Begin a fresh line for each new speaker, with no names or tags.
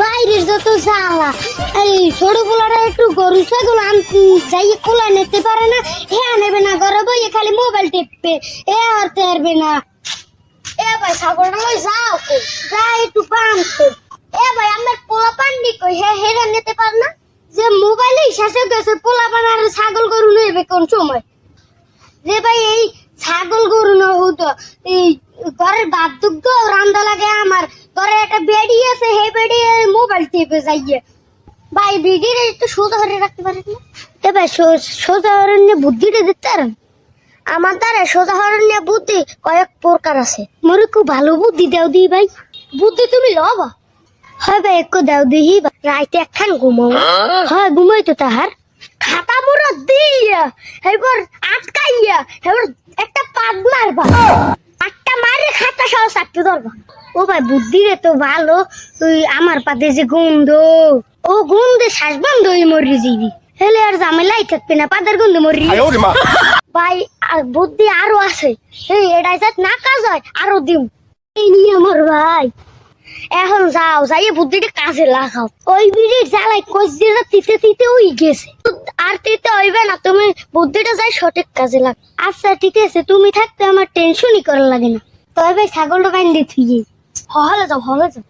বাইরের যত জ্বালা, এই ছোট একটু গরু ছাগল যাই কোলা নিতে পারে না হ্যাঁ নেবে না, ঘরে বইয়ে খালি মোবাইল টিপবে, এ আর পারবে না। এ ভাই ছাগলটা লই যাও যা একটু বানতে এ ভাই, আমার পোলা পান্ডি কই, হে হেরা নিতে পার না। যে মোবাইলে শেষে গেছে, পোলা পান আর ছাগল গরু নেবে কোন সময়? যে ভাই এই ছাগল গরু না হতো এই ঘরের বাদ দুগ্ধ রান্দা লাগে আমার ঘরে একটা বেডি আছে হে বেডি মোবাইল টিপে যাইয়ে ভাই, বেডির একটু সোজা করে রাখতে পারেন না। এ ভাই সোজা হরণ্যে বুদ্ধিটা দিতে পারেন? আমার দ্বারা সোজা হরণ্যে বুদ্ধি কয়েক প্রকার আছে। মোরে খুব ভালো বুদ্ধি দাও দি ভাই। বুদ্ধি তুমি লবা। হয় ভাই, একটু দাও দিহি রাইতে একখান ঘুমাও। হয়, ঘুমাই তো তাহার। খাতা মুড়া দিয়া, এবার আটকাইয়া, এবার একটা পাদ মারবা। মারে ও ভাই বুদ্ধি রে তো ভালো। তুই আমার পাতে যে গন্ধ। ও গন্ধে শ্বাস বন্ধ হয়ে মরি হেলে আর ঝামেলাই থাকবে না পাতার মরি ভাই বুদ্ধি আরও আছে। এটাই যাত না কাজ হয় আরও দিম। এই নিয়ে আমার ভাই। এখন যাও যাই বুদ্ধিটা কাজে লাগাও। ওই বিড়ির জ্বালায় দিয়ে তিতে তিতে উই গেছে। আর তিতে হইবে না তুমি বুদ্ধিটা যাই সঠিক কাজে লাগ আচ্ছা ঠিক আছে তুমি থাকতে আমার টেনশনই করা লাগে না। তবে ভাই ছাগলটা বাইন দিয়ে তুই হলে যাও হলে যাও।